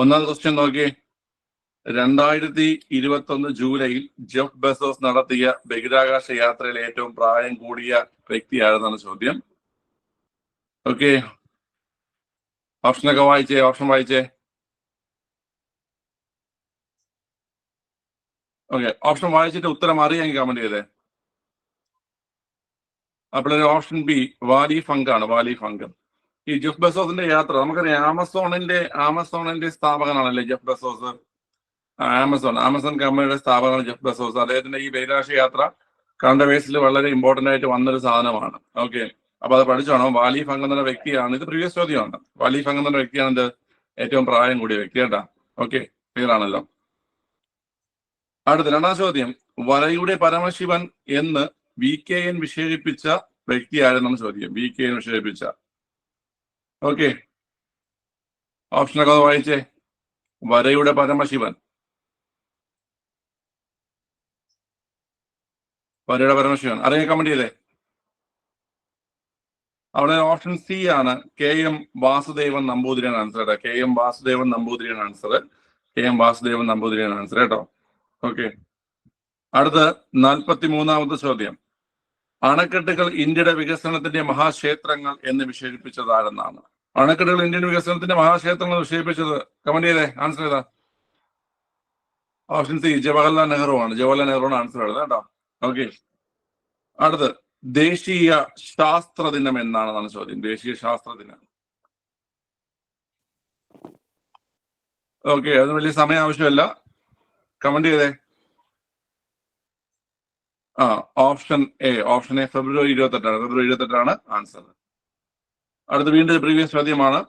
ഒന്നാമത് ക്വസ്റ്റ്യൻ നോക്കി. രണ്ടായിരത്തി ഇരുപത്തി ഒന്ന് ജൂലൈയിൽ ജെഫ് ബെസോസ് നടത്തിയ ബഹിരാകാശ യാത്രയിൽ ഏറ്റവും പ്രായം കൂടിയ വ്യക്തി വ്യക്തിയാരെന്നാണ് ചോദ്യം? ഓക്കെ ഓപ്ഷനൊക്കെ വായിച്ചേ ഓപ്ഷൻ വായിച്ചേ. ഓക്കെ ഓപ്ഷൻ വായിച്ചിട്ട് ഉത്തരം അറിയാമെങ്കിൽ കമന്റ് ചെയ്തേ. അപ്പോൾ ഓപ്ഷൻ ബി വാലി ഫങ്ക് ആണ് വാലി ഫങ്ക്. ഈ ജെഫ് ബെസോസിന്റെ യാത്ര നമുക്കറിയാം ആമസോണിന്റെ ആമസോണിന്റെ സ്ഥാപകനാണല്ലേ ജെഫ് ബെസോസ്? ആമസോൺ ആമസോൺ കമ്പനിയുടെ സ്ഥാപകനാണ് ജെഫ് ബെസോസ്. അദ്ദേഹത്തിന്റെ ഈ ബഹിരാഷ്ട്ര യാത്ര കണ്ട വേസിൽ വളരെ ഇമ്പോർട്ടന്റ് ആയിട്ട് വന്നൊരു സാധനമാണ്. ഓക്കെ അപ്പൊ അത് പഠിച്ചോണം വാലി ഫങ്ക് എന്ന വ്യക്തിയാണ്. ഇത് പ്രീവിയസ് ചോദ്യമാണ്. വാലി ഫങ്ക് എന്ന വ്യക്തിയാണ് ഇത് ഏറ്റവും പ്രായം കൂടിയ വ്യക്തി കേട്ടാ. ഓക്കെ ക്ലിയർ ആണല്ലോ. അടുത്ത രണ്ടാം ചോദ്യം. വരയുടെ പരമശിവൻ എന്ന് വി കെ എൻ വിശേഷിപ്പിച്ച വ്യക്തി ചോദ്യം? വി കെ എൻ വിശേഷിപ്പിച്ച. ഓക്കെ ഓപ്ഷനൊക്കെ വായിച്ചേ. വരയുടെ പരമശിവൻ. വരയുടെ പരമശിവൻ. അറിയാൻ കമന്റ് ചെയ്തേ. അവിടെ ഓപ്ഷൻ സി ആണ്. കെ എം വാസുദേവൻ നമ്പൂതിരിയാണ് ആൻസർ കേട്ടോ കെ എം വാസുദേവൻ നമ്പൂതിരിയാണ് ആൻസർ കെ എം വാസുദേവൻ നമ്പൂതിരിയാണ് ആൻസർ കേട്ടോ ഓക്കെ അടുത്ത നാൽപ്പത്തി മൂന്നാമത്തെ ചോദ്യം. അണക്കെട്ടുകൾ ഇന്ത്യയുടെ വികസനത്തിന്റെ മഹാക്ഷേത്രങ്ങൾ എന്ന് വിശേഷിപ്പിച്ചത് ആരെന്നാണ് അണക്കെട്ടുകൾ ഇന്ത്യൻ വികസനത്തിന്റെ മഹാക്ഷേത്രങ്ങൾ വിശേഷിപ്പിച്ചത് കമന്റ് ചെയ്തേ ആൻസർ ചെയ്താ. ഓപ്ഷൻ സി ജവഹർലാൽ നെഹ്റു ആണ് ജവഹർലാൽ നെഹ്റു ആണ് ആൻസർ എഴുതാം കേട്ടോ. ഓക്കെ അടുത്ത് ദേശീയ ശാസ്ത്ര ദിനം എന്നാണെന്നാണ് ചോദ്യം. ദേശീയ ശാസ്ത്ര ദിനം. ഓക്കെ അതിന് വലിയ സമയം ആവശ്യമല്ല. കമന്റ് ചെയ്തേ. ആ option A option A February ഇരുപത്തെട്ടാണ്. ഫെബ്രുവരി ഇരുപത്തെട്ടാണ് ആൻസർ അടുത്ത വീണ്ടും പ്രീവിയസ് ചോദ്യമാണ്.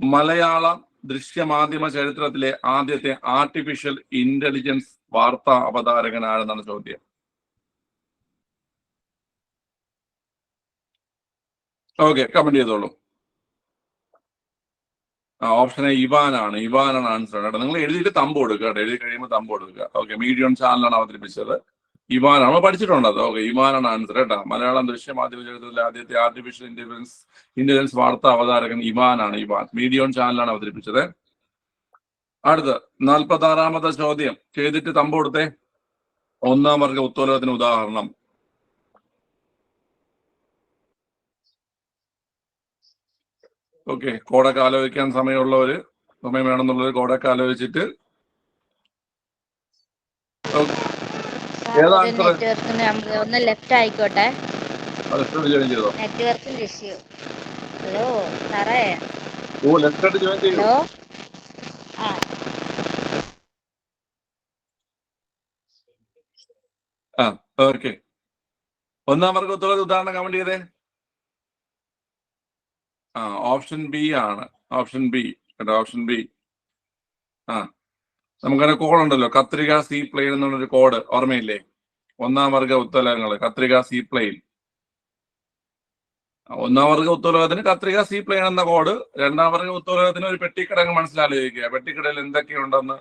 മലയാളം ദൃശ്യമാധ്യമ ചരിത്രത്തിലെ ആദ്യത്തെ ആർട്ടിഫിഷ്യൽ ഇന്റലിജൻസ് വാർത്താ അവതാരകൻ ചോദ്യം. ഓക്കെ കമന്റ് ചെയ്തോളൂ. ആ ഓപ്ഷൻ ഇവാനാണ്. ഇവാനാണ് ആൻസർ കേട്ടോ നിങ്ങൾ എഴുതിയിട്ട് തമ്പ് കൊടുക്കുക കേട്ടോ. എഴുതി കഴിയുമ്പോൾ തമ്പ് കൊടുക്കുക. ഓക്കെ മീഡിയം ചാനലാണ് അവതരിപ്പിച്ചത്. ഇവാനാണ് നമ്മൾ പഠിച്ചിട്ടുണ്ട് അത്. ഓക്കെ ഇവാനാണ് ആൻസർ കേട്ടോ. മലയാളം ദൃശ്യ മാധ്യമ ചരിത്രത്തിലെ ആദ്യത്തെ ആർട്ടിഫിഷ്യൽ ഇന്റലിജൻസ് ഇന്റലിജൻസ് വാർത്താ അവതാരകൻ ഇവാനാണ് ഇവാൻ മീഡിയോൺ ചാനലാണ് അവതരിപ്പിച്ചത്. അടുത്ത് നാൽപ്പത്തി ആറാമത്തെ ചോദ്യം. ചെയ്തിട്ട് തമ്പ് കൊടുത്തേ. ഒന്നാം വർഗ ഉത്തോലകത്തിന് ഉദാഹരണം. ഓക്കെ കോടൊക്കെ ആലോചിക്കാൻ സമയമുള്ളവര് സമയം വേണമെന്നുള്ളവർ കോടൊക്കെ ആലോചിച്ചിട്ട് Okay. ഒന്ന് ലെഫ്റ്റ് ആയിക്കോട്ടെ. നെറ്റ്വർക്കിന്റെ ഇഷ്യൂ. ഹലോ സാറേ. ഹലോ? ആ. ആ ഓക്കെ. ഒന്നാം വർഗ ഉത്തരവ് ഉദാഹരണം കമന്റ് ചെയ്തേ. ആ ഓപ്ഷൻ ബി ആണ്. Option B. കേട്ടോ ഓപ്ഷൻ ബി. ആ. നമുക്കങ്ങനെ കോഡ് ഉണ്ടല്ലോ. കത്രിക സി പ്ലെയിൻ എന്നുള്ളൊരു കോഡ് ഓർമ്മയില്ലേ? ഒന്നാം വർഗ ഉത്തരങ്ങൾ കത്രിക സി പ്ലെയിൻ ഒന്നാം വർഗ ഉത്തരവത്തിന് കത്രിക സി പ്ലെയിൻ എന്ന കോഡ് രണ്ടാം വർഗ ഉത്തരവത്തിന് ഒരു പെട്ടിക്കടങ്ങ് മനസ്സിലാലോചിക്കുക പെട്ടിക്കടയിൽ എന്തൊക്കെയുണ്ടെന്ന്?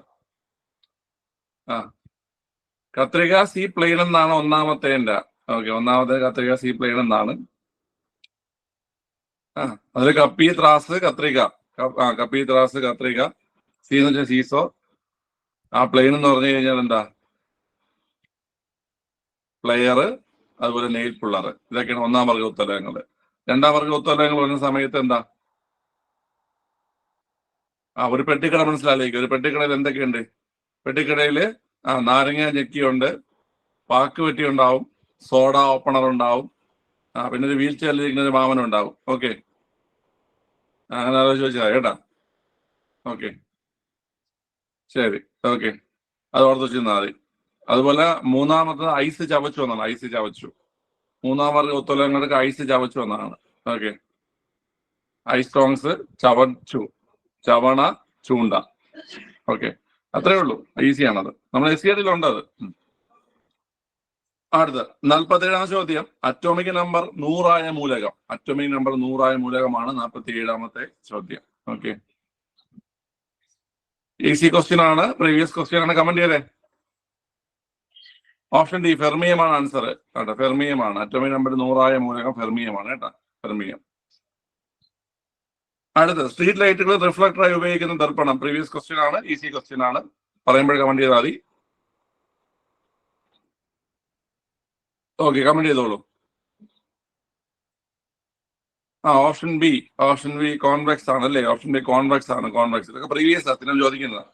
ആ. കത്രിക സി പ്ലെയിൻ എന്നാണ് ഒന്നാമത്തെ ഓക്കെ ഒന്നാമത്തെ കത്രിക സി പ്ലെയിൻ എന്നാണ് ആ അതിൽ കപ്പി ത്രാസ് കത്രിക. ആ കപ്പി ത്രാസ് കത്രിക. സി എന്ന് വെച്ചാൽ സീസോ ആ പ്ലെയിൻ എന്ന് പറഞ്ഞു കഴിഞ്ഞാൽ എന്താ? പ്ലെയർ അതുപോലെ നെയിൽ പുള്ളർ ഇതൊക്കെയാണ് ഒന്നാം വർഗ ഉത്തരങ്ങൾ. രണ്ടാം വർഗ ഉത്തരങ്ങൾ വരുന്ന സമയത്ത് എന്താ? ആ ഒരു പെട്ടിക്കട മനസ്സിലാലേക്ക് ഒരു പെട്ടിക്കടയിൽ എന്തൊക്കെയുണ്ട്? പെട്ടിക്കടയിൽ ആ നാരങ്ങ ഞെക്കിയുണ്ട് പാക്ക് വെട്ടി ഉണ്ടാവും സോഡ ഓപ്പണർ ഉണ്ടാവും ആ പിന്നെ ഒരു വീൽ ചെയറിലിരിക്കുന്ന ഒരു വാമനം ഉണ്ടാവും. ഓക്കെ. അങ്ങനെ ആലോചിച്ച് വെച്ചാൽ കേട്ടാ. ഓക്കെ. ശരി. ഓക്കെ അത് ഓർത്ത് വെച്ചിരുന്നാൽ മതി. അതുപോലെ മൂന്നാമത്തത് ഐസ് ചവച്ചു എന്നാണ്. ഐസ് ചവച്ചു. മൂന്നാം വർഗ ഒത്തൊലങ്ങൾക്ക് ഐസ് ചവച്ചു എന്നാണ്. Okay ice സ്ട്രോങ്സ് ചവച്ചു. ചവണ ചൂണ്ട. ഓക്കെ അത്രേ ഉള്ളൂ. ഈസിയാണത് നമ്മൾ എസ് സി ഉണ്ട് അത് അടുത്ത് നാൽപ്പത്തേഴാം ചോദ്യം. അറ്റോമിക് നമ്പർ നൂറായ മൂലകം. അറ്റോമിക് നമ്പർ നൂറായ മൂലകമാണ് നാൽപ്പത്തി ഏഴാമത്തെ ചോദ്യം. ഓക്കെ ഈസി ക്വസ്റ്റ്യൻ ആണ്. പ്രീവിയസ് ക്വസ്റ്റ്യൻ ആണ്. കമന്റ് ചെയ്തേ ഓപ്ഷൻ ഡി ഫെർമിയമാണ് ആൻസർ കേട്ടോ ഫെർമിയമാണ് അറ്റോമിക് നമ്പർ നൂറായ മൂലകം ഫെർമിയമാണ് കേട്ടോ ഫെർമിയം അടുത്ത സ്ട്രീറ്റ് ലൈറ്റുകൾ റിഫ്ലക്ടറായി ഉപയോഗിക്കുന്ന ദർപ്പണം. പ്രീവിയസ് ക്വസ്റ്റ്യൻ ആണ് ഈസി ക്വസ്റ്റ്യൻ ആണ്. പറയുമ്പോൾ കമന്റ് ചെയ്താൽ മതി. ഓക്കെ കമന്റ് ചെയ്തോളൂ. ആ option B option B convex ആണ് അല്ലേ ഓപ്ഷൻ ബി കോൺവെക്സ് ആണ് കോൺവെക്സ്. ഇതൊക്കെ പ്രീവിയസ് അത്തിനും ചോദിക്കുന്നത്.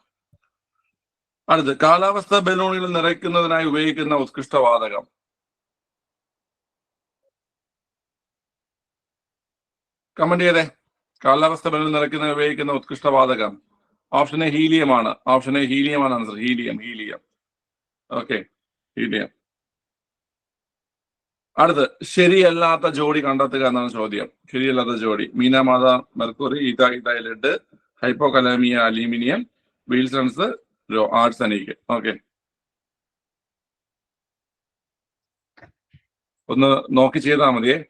അടുത്ത് കാലാവസ്ഥ ബലൂണുകൾ നിറയ്ക്കുന്നതിനായി ഉപയോഗിക്കുന്ന ഉത്കൃഷ്ട വാതകം. കമന്റ് ചെയ്തേ കാലാവസ്ഥ ബലൂൺ നിറയ്ക്കുന്ന ഉപയോഗിക്കുന്ന ഉത്കൃഷ്ട വാതകം. ഓപ്ഷൻ എ ഹീലിയമാണ് option A ഹീലിയമാണ് answer helium helium. Okay helium. അടുത്ത് ശരിയല്ലാത്ത ജോഡി കണ്ടെത്തുക എന്നാണ് ചോദ്യം. ശരിയല്ലാത്ത ജോഡി. മീനാമാത മെർക്കുറി ഈതാ ഇത ലെഡ് ഹൈപ്പോകലാമിയ അലൂമിനിയം വീൽസൺസ് ആർട്സ് അനീക്ക് ഓക്കെ. ഒന്ന് നോക്കി ചെയ്താൽ മതിയേ.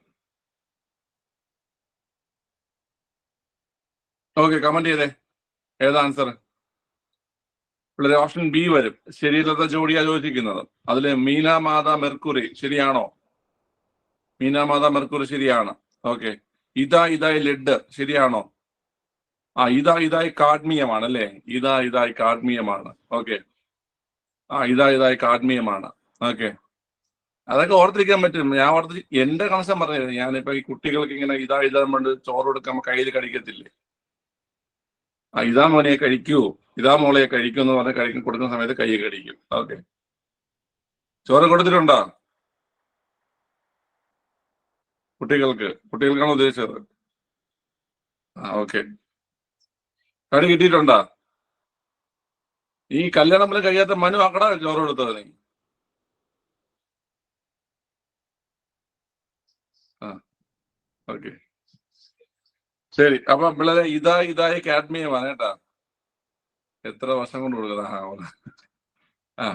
ഓക്കെ കമന്റ് ചെയ്തേ. ഏതാ ആൻസർ പിള്ളേരെ ഓപ്ഷൻ ബി വരും. ശരിയല്ലാത്ത ജോഡിയാ ചോദിച്ചിരിക്കുന്നത്. അതിലെ മീനാമാത മെർക്കുറി ശരിയാണോ? മീനാമാത മെർക്കുറി ശരിയാണ്. ഓക്കെ ഇതാ ഇതായി ലെഡ് ശരിയാണോ? ആ ഇതാ ഇതായി കാഡ്മിയമാണ് അല്ലേ? ഇതാ ഇതായി കാഡ്മിയമാണ്. ഓക്കെ ആ ഇതാ ഇതായി കാഡ്മിയമാണ്. ഓക്കെ അതൊക്കെ ഓർത്തിരിക്കാൻ പറ്റും. ഞാൻ ഓർത്ത് എന്റെ കണക്ഷൻ പറഞ്ഞത് ഞാനിപ്പോ ഈ കുട്ടികൾക്ക് ഇങ്ങനെ ഇതാ ഇതാ കൊണ്ട് ചോറ് കൊടുക്കുമ്പോ കയ്യിൽ കഴിക്കത്തില്ലേ? ആ ഇതാ മോനെ കഴിക്കൂ. ഇതാ മോളെ കഴിക്കൂ എന്ന് പറഞ്ഞ് കഴിക്കും കൊടുക്കുന്ന സമയത്ത് കൈ കടിക്കും. ഓക്കെ ചോറ് കൊടുത്തിട്ടുണ്ടോ? കുട്ടികൾക്ക് കുട്ടികൾക്കാണ് ഉദ്ദേശിച്ചത്? ആ ഓക്കെ കടി കിട്ടിയിട്ടുണ്ടോ? ഈ കല്യാണം പോലും കഴിയാത്ത മനു ആക്കടാ ചോറ് കൊടുത്തത് നീ. ആ ഓക്കെ ശരി അപ്പൊ പിള്ളേരെ ഇതാ ഇതായ കാഡ്മിയമാണ് കേട്ടാ. എത്ര വർഷം കൊണ്ട് കൊടുക്കുന്ന ആ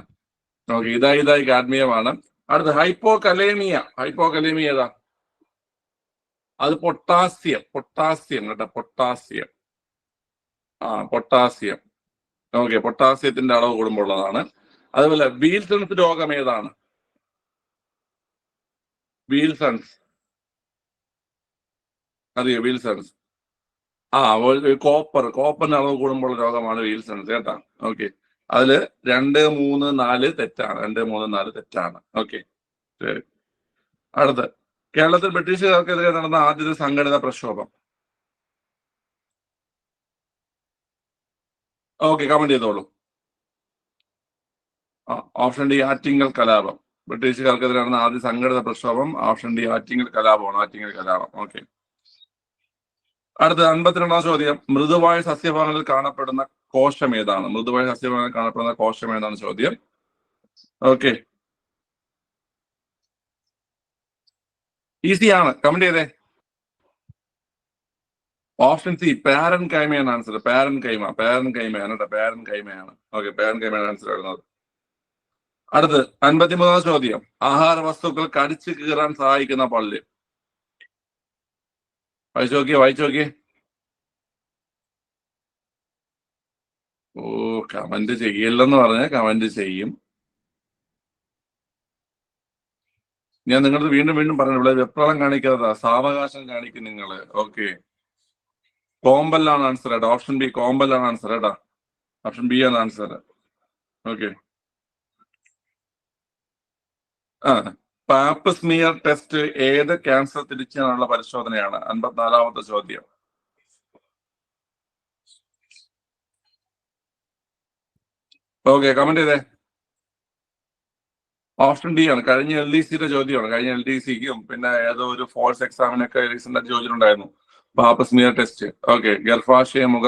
ഓക്കെ ഇതാ ഇതായി കാഡ്മിയമാണ്. അടുത്ത ഹൈപ്പോ കലേമിയ ഹൈപ്പോ കലേമിയ ഏതാ? അത് പൊട്ടാസ്യം പൊട്ടാസ്യം കേട്ടോ പൊട്ടാസ്യം. ആ പൊട്ടാസ്യം. ഓക്കെ പൊട്ടാസ്യത്തിന്റെ അളവ് കൂടുമ്പോഴുള്ളതാണ്. അതുപോലെ വീൽസൺസ് രോഗം ഏതാണ്? വീൽസൺസ്. അറിയോ വീൽസൺസ്? ആ കോപ്പർ കോപ്പറിന്റെ അളവ് കൂടുമ്പോൾ രോഗമാണ് വീൽസൺസ് കേട്ടാ. ഓക്കെ. അതിൽ രണ്ട് മൂന്ന് നാല് തെറ്റാണ്. രണ്ട് മൂന്ന് നാല് തെറ്റാണ്. ഓക്കെ. ശരി. അടുത്ത്. കേരളത്തിൽ ബ്രിട്ടീഷുകാർക്കെതിരെ നടന്ന ആദ്യത്തെ സംഘടിത പ്രക്ഷോഭം. ഓക്കെ കമന്റ് ചെയ്തോളൂ. ഓപ്ഷൻ ഡി ആറ്റിങ്ങൽ കലാപം. ബ്രിട്ടീഷുകാർക്കെതിരെ നടന്ന ആദ്യ സംഘടിത പ്രക്ഷോഭം ഓപ്ഷൻ ഡി ആറ്റിങ്ങൽ കലാപമാണ് ആറ്റിങ്ങൽ കലാപം. ഓക്കെ അടുത്ത അൻപത്തിരണ്ടാം ചോദ്യം. മൃദുവായ സസ്യഭാഗങ്ങളിൽ കാണപ്പെടുന്ന കോശം ഏതാണ്? മൃദുവായ സസ്യഭാഗങ്ങളിൽ കാണപ്പെടുന്ന കോശം ഏതാണ് ചോദ്യം? ഓക്കെ ഈസി ആണ്. കമന്റ് ചെയ്തേ. ഓപ്ഷൻ സി പാരൻ കൈമയാണ് ആൻസർ പാരൻ കൈമ. പാരൻ കൈമയാണ് കേട്ടോ. പാരൻ കൈമയാണ്. ഓക്കെ പാരൻ കൈമയാണ് ആൻസർ വരുന്നത്. അടുത്ത് അൻപത്തിമൂന്നാം ചോദ്യം. ആഹാര വസ്തുക്കൾ കടിച്ചു കീറാൻ സഹായിക്കുന്ന പള്ളി. വായിച്ചു നോക്കിയേ വായിച്ചു നോക്കിയേ. ഓ കമന്റ് ചെയ്യില്ലെന്ന് പറഞ്ഞ കമന്റ് ചെയ്യും. ഞാൻ നിങ്ങളത് വീണ്ടും വീണ്ടും പറഞ്ഞു ഇവിടെ വെപ്രാളം കാണിക്കാതെ സാവകാശം കാണിക്കും നിങ്ങൾ ഓക്കെ കോമ്പല്ലാണ് ആൻസർ കേട്ടോ ഓപ്ഷൻ ബി കോമ്പല്ലാണ് ആൻസർ കേട്ടാ ഓപ്ഷൻ ബി ആണ് ആൻസർ ഓക്കെ ആ പാപ്പ് സ്മിയർ ടെസ്റ്റ് ഏത് ക്യാൻസർ തിരിച്ചറിയാനുള്ള പരിശോധനയാണ്? അൻപത്തിനാലാമത്തെ ചോദ്യം. ഓക്കെ കമന്റ് ചെയ്തേ. ഓപ്ഷൻ ഡി ആണ്. കഴിഞ്ഞ എൽ ഡി സിയുടെ ചോദ്യമാണ്. കഴിഞ്ഞ എൽ ഡി സിക്കും പിന്നെ ഏതോ ഒരു ഫോൾസ് എക്സാമിനൊക്കെ റീസെന്റ് ചോദിച്ചിട്ടുണ്ടായിരുന്നു. പാപ്പ് സ്മിയർ ടെസ്റ്റ് ഓക്കെ ഗർഭാശയ മുഖ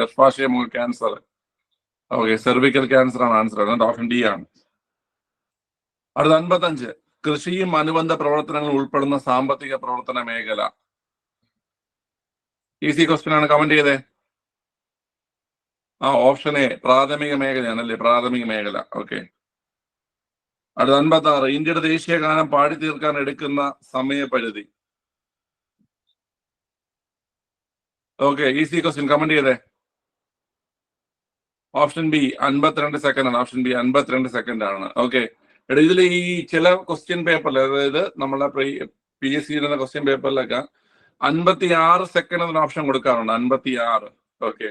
ഗർഭാശയ മുഖ ക്യാൻസർ ഓക്കെ സെർവിക്കൽ ക്യാൻസർ ആണ് ആൻസർ അതുകൊണ്ട് ഓപ്ഷൻ ഡി ആണ്. അടുത്ത അൻപത്തഞ്ച്. കൃഷിയും അനുബന്ധ പ്രവർത്തനങ്ങളും ഉൾപ്പെടുന്ന സാമ്പത്തിക പ്രവർത്തന മേഖല. ഈസി ക്വസ്റ്റ്യൻ ആണ്. കമന്റ് ചെയ്തേ. ആ ഓപ്ഷൻ എ പ്രാഥമിക മേഖലയാണ് അല്ലേ പ്രാഥമിക മേഖല. ഓക്കെ അടുത്ത അൻപത്തി ആറ് ഇന്ത്യയുടെ ദേശീയ ഗാനം പാടി തീർക്കാൻ എടുക്കുന്ന സമയപരിധി. ഓക്കെ ഈസി ക്വസ്റ്റ്യൻ കമന്റ് ചെയ്തേ. ഓപ്ഷൻ ബി അൻപത്തിരണ്ട് സെക്കൻഡ് ആണ്. ഓപ്ഷൻ ബി അൻപത്തിരണ്ട് സെക്കൻഡ് ആണ്. ഓക്കെ എടാ ഇതിൽ ഈ ചില ക്വസ്റ്റ്യൻ പേപ്പറിൽ അതായത് നമ്മളെ പി എസ് സി ക്വസ്റ്റ്യൻ പേപ്പറിലൊക്കെ അൻപത്തി ആറ് സെക്കൻഡ് ഓപ്ഷൻ കൊടുക്കാറുണ്ട്. അൻപത്തി ആറ് ഓക്കെ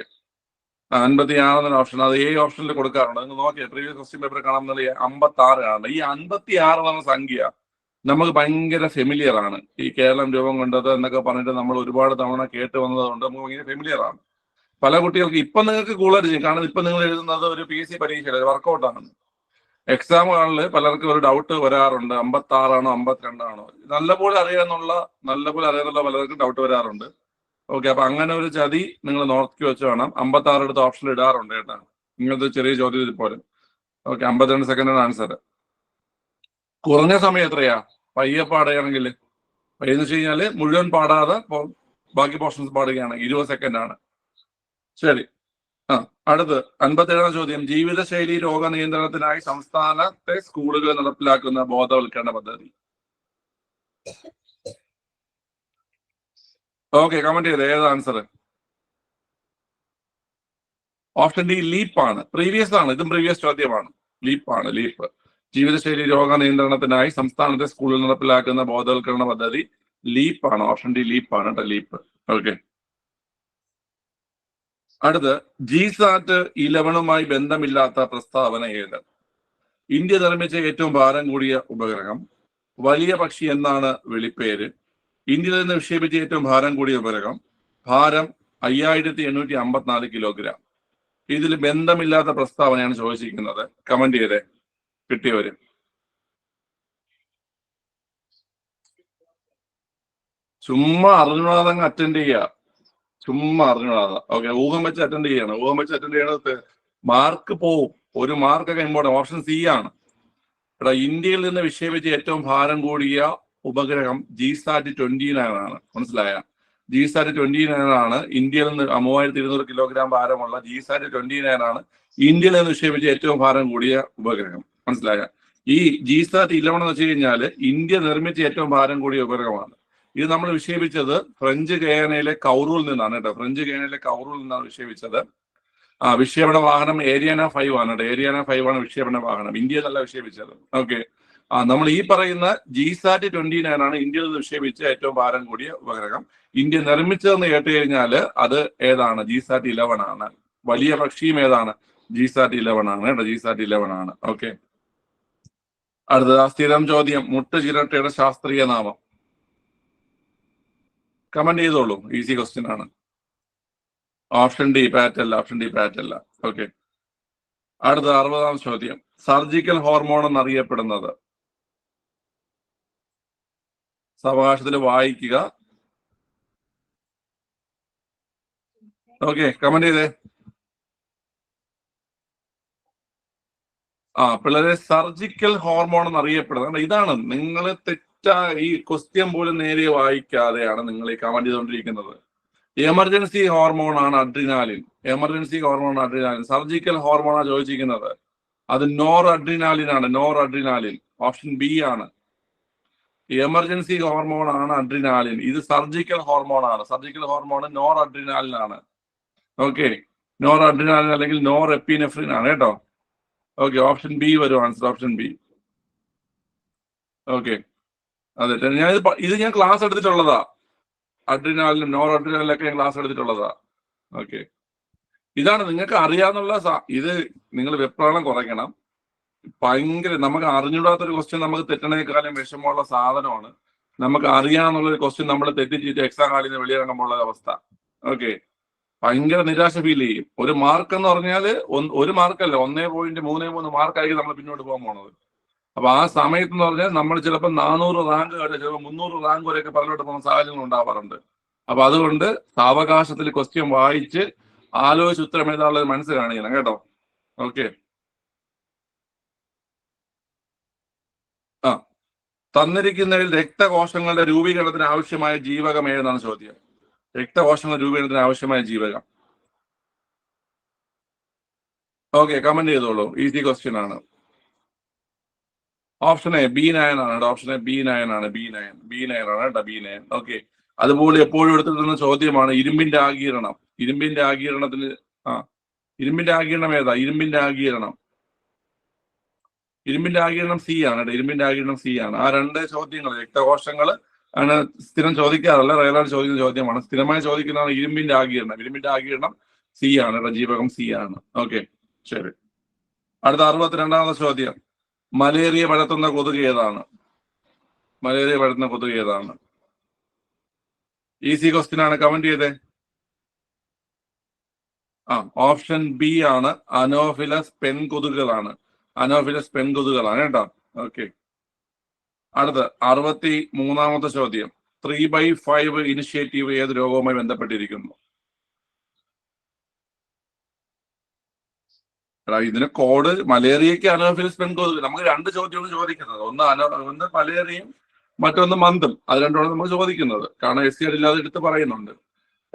അൻപത്തി ആറ് ഓപ്ഷൻ അത് ഏ ഓപ്ഷനിൽ കൊടുക്കാറുണ്ട്. നിങ്ങൾ നോക്കിയാൽ പ്രീവിയസ് ക്വസ്റ്റ്യൻ പേപ്പർ കാണുന്നത് അമ്പത്തി ആറ് ആണ് ഈ അൻപത്തി ആറ് എന്ന സംഖ്യ നമുക്ക് ഭയങ്കര ഫെമിലിയർ ആണ്. ഈ കേരളം രൂപം കൊണ്ടത് എന്നൊക്കെ പറഞ്ഞിട്ട് നമ്മൾ ഒരുപാട് തവണ കേട്ട് വന്നതുകൊണ്ട് നമുക്ക് ഭയങ്കര ഫെമിലിയർ ആണ്. പല കുട്ടികൾക്ക് ഇപ്പൊ നിങ്ങൾക്ക് കൂടുതൽ കാരണം ഇപ്പൊ നിങ്ങൾ എഴുതുന്നത് ഒരു പി എസ് സി പരീക്ഷയുടെ വർക്കൗട്ടാണ് എക്സാമുകളിൽ പലർക്കും ഒരു ഡൗട്ട് വരാറുണ്ട്. അമ്പത്തി ആറാണോ അമ്പത്തിരണ്ടാണോ? നല്ലപോലെ അറിയാന്നുള്ള നല്ലപോലെ അറിയാന്നുള്ള പലർക്കും ഡൗട്ട് വരാറുണ്ട്. ഓക്കെ അപ്പൊ അങ്ങനെ ഒരു ചതി നിങ്ങൾ നോക്കി വെച്ച് വേണം. അമ്പത്തി ആറ് എടുത്ത് ഓപ്ഷൻ ഇടാറുണ്ട് കേട്ടോ. ഇങ്ങനത്തെ ചെറിയ ചോദ്യം പോലെ. ഓക്കെ അമ്പത്തിരണ്ട് സെക്കൻഡാണ് ആൻസർ കുറഞ്ഞ സമയം എത്രയാ? പയ്യെ പാടുകയാണെങ്കിൽ. പയ്യെന്ന് വെച്ച് കഴിഞ്ഞാൽ മുഴുവൻ പാടാതെ ബാക്കി പോർഷൻസ് പാടുകയാണ്. ഇരുപത് സെക്കൻഡ് ആണ്. ശരി. ആ അടുത്ത് അൻപത്തേഴാം ചോദ്യം. ജീവിതശൈലി രോഗ നിയന്ത്രണത്തിനായി സംസ്ഥാനത്തെ സ്കൂളുകൾ നടപ്പിലാക്കുന്ന ബോധവൽക്കരണ പദ്ധതി. ഓക്കെ കമന്റ് ചെയ്ത് ഏത് ആൻസർ ഓപ്ഷൻ ഡി ലീപ്പ് ആണ്. പ്രീവിയസ് ആണ് ഇതും പ്രീവിയസ് ചോദ്യമാണ്. ലീപ്പ് ആണ് ലീപ്പ് ജീവിതശൈലി രോഗ നിയന്ത്രണത്തിനായി സംസ്ഥാനത്തെ സ്കൂളിൽ നടപ്പിലാക്കുന്ന ബോധവൽക്കരണ പദ്ധതി ലീപ്പ് ആണ്. ഓപ്ഷൻ ഡി ലീപ്പ് ആണ് കേട്ടോ ലീപ്പ് ഓക്കെ അടുത്ത് ജി സാറ്റ് ഇലവനുമായി ബന്ധമില്ലാത്ത പ്രസ്താവന ഏത്? ഇന്ത്യ നിർമ്മിച്ച ഏറ്റവും ഭാരം കൂടിയ ഉപഗ്രഹം വലിയ പക്ഷി എന്നാണ് വെളിപ്പേര് ഇന്ത്യയിൽ നിന്ന് വിക്ഷേപിച്ച ഏറ്റവും ഭാരം കൂടിയ ഉപഗ്രഹം ഭാരം അയ്യായിരത്തി എണ്ണൂറ്റി അമ്പത്തിനാല് കിലോഗ്രാം. ഇതിൽ ബന്ധമില്ലാത്ത പ്രസ്താവനയാണ് ചോദിച്ചിരിക്കുന്നത്. കമന്റ് ചെയ്തേ കിട്ടിയവര്. ചുമ്മാ അറിഞ്ഞൂടാതെ അറ്റൻഡ് ചെയ്യുക ചുമ്മാ അറിഞ്ഞൂടാതെ ഓക്കെ ഊഹം വെച്ച് അറ്റൻഡ് ചെയ്യണം. ഊഹം വെച്ച് അറ്റൻഡ് ചെയ്യണത് മാർക്ക് പോവും. ഒരു മാർക്കൊക്കെ ഇമ്പോർട്ടൻ ഓപ്ഷൻ സി ആണ്. എടാ ഇന്ത്യയിൽ നിന്ന് വിക്ഷേപിച്ച ഏറ്റവും ഭാരം കൂടിയ ഉപഗ്രഹം ജി സാറ്റ് ട്വന്റി നയൻ ആണ്. മനസ്സിലായ? ജി സാറ്റ് ട്വന്റി നയൻ ആണ് ഇന്ത്യയിൽ നിന്ന് മൂവായിരത്തി ഇരുന്നൂറ് കിലോഗ്രാം ഭാരമുള്ള ജി സാറ്റ് ട്വന്റി നയൻ ആണ് ഇന്ത്യയിൽ നിന്ന് നിക്ഷേപിച്ച ഏറ്റവും ഭാരം കൂടിയ ഉപഗ്രഹം. മനസ്സിലായ? ഈ ജി സാറ്റ് ഇലവൺ എന്ന് വെച്ച് കഴിഞ്ഞാൽ ഇന്ത്യ നിർമ്മിച്ച ഏറ്റവും ഭാരം കൂടിയ ഉപഗ്രഹമാണ്. ഇത് നമ്മൾ വിക്ഷേപിച്ചത് ഫ്രഞ്ച് ഗയാനയിലെ കൗറൂൽ നിന്നാണ് കേട്ടോ. ഫ്രഞ്ച് ഗയാനയിലെ കൗറൂൽ നിന്നാണ് വിക്ഷേപിച്ചത് ആ വിക്ഷേപണ വാഹനം ഏരിയാന ഫൈവ് ആണ് കേട്ടോ. ഏരിയാന ഫൈവ് ആണ് വിക്ഷേപണ വാഹനം. ഇന്ത്യ നല്ല വിക്ഷേപിച്ചത്. ഓക്കെ ആ നമ്മൾ ഈ പറയുന്ന ജി സാറ്റ് ട്വന്റി നയൻ ആണ് ഇന്ത്യയിൽ നിക്ഷേപിച്ച ഏറ്റവും ഭാരം കൂടിയ ഉപഗ്രഹം. ഇന്ത്യ നിർമ്മിച്ചതെന്ന് കേട്ട് കഴിഞ്ഞാൽ അത് ഏതാണ്? ജി സാറ്റ് ഇലവൻ ആണ്. വലിയ പക്ഷിയും ഏതാണ്? ജി സാറ്റ് ഇലവൻ ആണ് കേട്ടോ ജി സാറ്റ് ഇലവൻ ആണ്. ഓക്കെ അടുത്തത് സ്ഥിരം ചോദ്യം. മുട്ട് ചിരട്ടയുടെ ശാസ്ത്രീയ നാമം. കമന്റ് ചെയ്തോളൂ. ഈസി ക്വസ്റ്റ്യൻ ആണ്. Option D patella option D patella okay അടുത്ത അറുപതാം ചോദ്യം. സർജിക്കൽ ഹോർമോൺ എന്നറിയപ്പെടുന്നത്. സാവകാശത്തിൽ വായിക്കുക. ഓക്കെ കമന്റ് ചെയ്തേ. ആ പിള്ളേരെ സർജിക്കൽ ഹോർമോൺ എന്നറിയപ്പെടുന്നത്. ഇതാണ് നിങ്ങൾ തെറ്റാ ഈ ക്വസ്റ്റ്യൻ പോലും നേരെ വായിക്കാതെയാണ് നിങ്ങൾ ഈ കമന്റ് ചെയ്തുകൊണ്ടിരിക്കുന്നത്. എമർജൻസി ഹോർമോൺ ആണ് adrenaline emergency hormone adrenaline surgical ഹോർമോണാണ് ചോദിച്ചിരിക്കുന്നത്. അത് നോർ അഡ്രിനാലിൻ ആണ് നോർ അഡ്രിനാലിൻ ഓപ്ഷൻ ബി ആണ്. എമർജൻസി ഹോർമോൺ ആണ് അഡ്രിനാലിൻ ഇത് സർജിക്കൽ ഹോർമോൺ ആണ്. സർജിക്കൽ ഹോർമോൺ നോർ അഡ്രിനാലിൻ ആണ്. ഓക്കെ നോർ അഡ്രിനാലിൻ അല്ലെങ്കിൽ നോർ എപ്പിനെഫ്രിൻ ആണ് കേട്ടോ. ഓക്കെ ഓപ്ഷൻ ബി വരും ആൻസർ ഓപ്ഷൻ ബി ഓക്കെ അതെ ഞാൻ ഇത് ഇത് ഞാൻ ക്ലാസ് എടുത്തിട്ടുള്ളതാ. അഡ്രിനാലിനും നോർ അഡ്രിനാലിനൊക്കെ ഞാൻ ക്ലാസ് എടുത്തിട്ടുള്ളതാ. ഓക്കെ ഇതാണ് നിങ്ങൾക്ക് അറിയാന്നുള്ള ഇത് നിങ്ങൾ വെപ്രാളം കുറയ്ക്കണം. ഭയങ്കര നമുക്ക് അറിഞ്ഞൂടാത്തൊരു ക്വസ്റ്റ്യൻ നമുക്ക് തെറ്റണേക്കാളും വിഷമമുള്ള സാധനമാണ്. നമുക്ക് അറിയാന്നുള്ള ഒരു ക്വസ്റ്റ്യൻ നമ്മൾ തെറ്റിച്ചിട്ട് എക്സാം ഹാളിൽ നിന്ന് വെളിയിറങ്ങുമ്പോൾ അവസ്ഥ. ഓക്കെ ഭയങ്കര നിരാശ ഫീൽ ചെയ്യും. ഒരു മാർക്ക് എന്ന് പറഞ്ഞാൽ ഒരു മാർക്കല്ല ഒന്നേ പോയിന്റ് മൂന്നേ മൂന്ന് മാർക്കായിരിക്കും നമ്മൾ പിന്നോട്ട് പോകാൻ പോണത്. അപ്പൊ ആ സമയത്ത് എന്ന് പറഞ്ഞാൽ നമ്മൾ ചിലപ്പോൾ നാനൂറ് റാങ്ക് വരെ ചിലപ്പോൾ മുന്നൂറ് റാങ്ക് വരെയൊക്കെ പറഞ്ഞോട്ട് പോകുന്ന സാഹചര്യങ്ങൾ ഉണ്ടാവാറുണ്ട്. അപ്പൊ അതുകൊണ്ട് സാവകാശത്തിൽ ക്വസ്റ്റ്യൻ വായിച്ച് ആലോചിച്ച് ഉത്തരം എഴുതാനുള്ളത് മനസ്സ് കാണിക്കണം കേട്ടോ? ഓക്കെ ആ തന്നിരിക്കുന്നതിൽ രക്തകോശങ്ങളുടെ രൂപീകരണത്തിന് ആവശ്യമായ ജീവകം ഏതെന്നാണ് ചോദ്യം? രക്തകോശങ്ങളുടെ രൂപീകരണത്തിന് ആവശ്യമായ ജീവകം. ഓക്കെ കമന്റ് ചെയ്തോളൂ. ഈസി ക്വസ്റ്റ്യൻ ആണ്. ഓപ്ഷൻ എ ബി നയൻ ആണ് കേട്ടോ. ഓപ്ഷൻ എ ബി നയൻ ആണ്. ബി നയൻ ബി നയൻ ആണ് കേട്ടോ ബി നയൻ ഓക്കെ അതുപോലെ എപ്പോഴും എടുത്തിട്ടുള്ള ചോദ്യമാണ് ഇരുമ്പിന്റെ ആകീരണം ഇരുമ്പിന്റെ ആകീരണത്തിന് ആ ഇരുമ്പിന്റെ ആകീരണം ഏതാ? ഇരുമ്പിന്റെ ആഗീരണം. ഇരുമ്പിന്റെ ആഗീരണം സി ആണ് കേട്ടോ. ഇരുമ്പിന്റെ ആഗീരണം സി ആണ്. ആ രണ്ട് ചോദ്യങ്ങൾ രക്തകോശങ്ങൾ ആണ് സ്ഥിരം ചോദിക്കാറല്ല റയറായിട്ട് ചോദിക്കുന്ന ചോദ്യമാണ്. സ്ഥിരമായി ചോദിക്കുന്നതാണ് ഇരുമ്പിന്റെ ആഗീരണം. ഇരുമ്പിന്റെ ആഗീരണം സി ആണ് കേട്ടോ. ജീവകം സി ആണ്. ഓക്കെ ശരി. അടുത്ത അറുപത്തിരണ്ടാമത്തെ ചോദ്യം. മലേറിയ പടർത്തുന്ന കൊതുക് ഏതാണ്? മലേറിയ പടർത്തുന്ന കൊതുക് ഏതാണ്? ഈസി ക്വസ്റ്റ്യൻ ആണ്. കമന്റ് ചെയ്തേ. ആ ഓപ്ഷൻ ബി ആണ്. അനോഫിലസ് പെൺകൊതുകുകളാണ്. അനോഫിലസ് പെൺകൊതുകളാണ് കേട്ടോ. ഓക്കെ. അടുത്ത അറുപത്തി മൂന്നാമത്തെ ചോദ്യം. ത്രീ ബൈ ഫൈവ് ഇനിഷ്യേറ്റീവ് ഏത് രോഗവുമായി ബന്ധപ്പെട്ടിരിക്കുന്നു? ഇതിന് കോഡ് മലേറിയക്ക് അനോഫിലസ് പെൺകൊതുക് നമുക്ക് രണ്ട് ചോദ്യമാണ് ചോദിക്കുന്നത്. ഒന്ന് അനോ ഒന്ന് മലേറിയയും മറ്റൊന്ന് മന്തും. അത് രണ്ടുമാണ് നമ്മൾ ചോദിക്കുന്നത്. കാരണം എസ് സി ഇല്ലാതെ എടുത്ത് പറയുന്നുണ്ട്.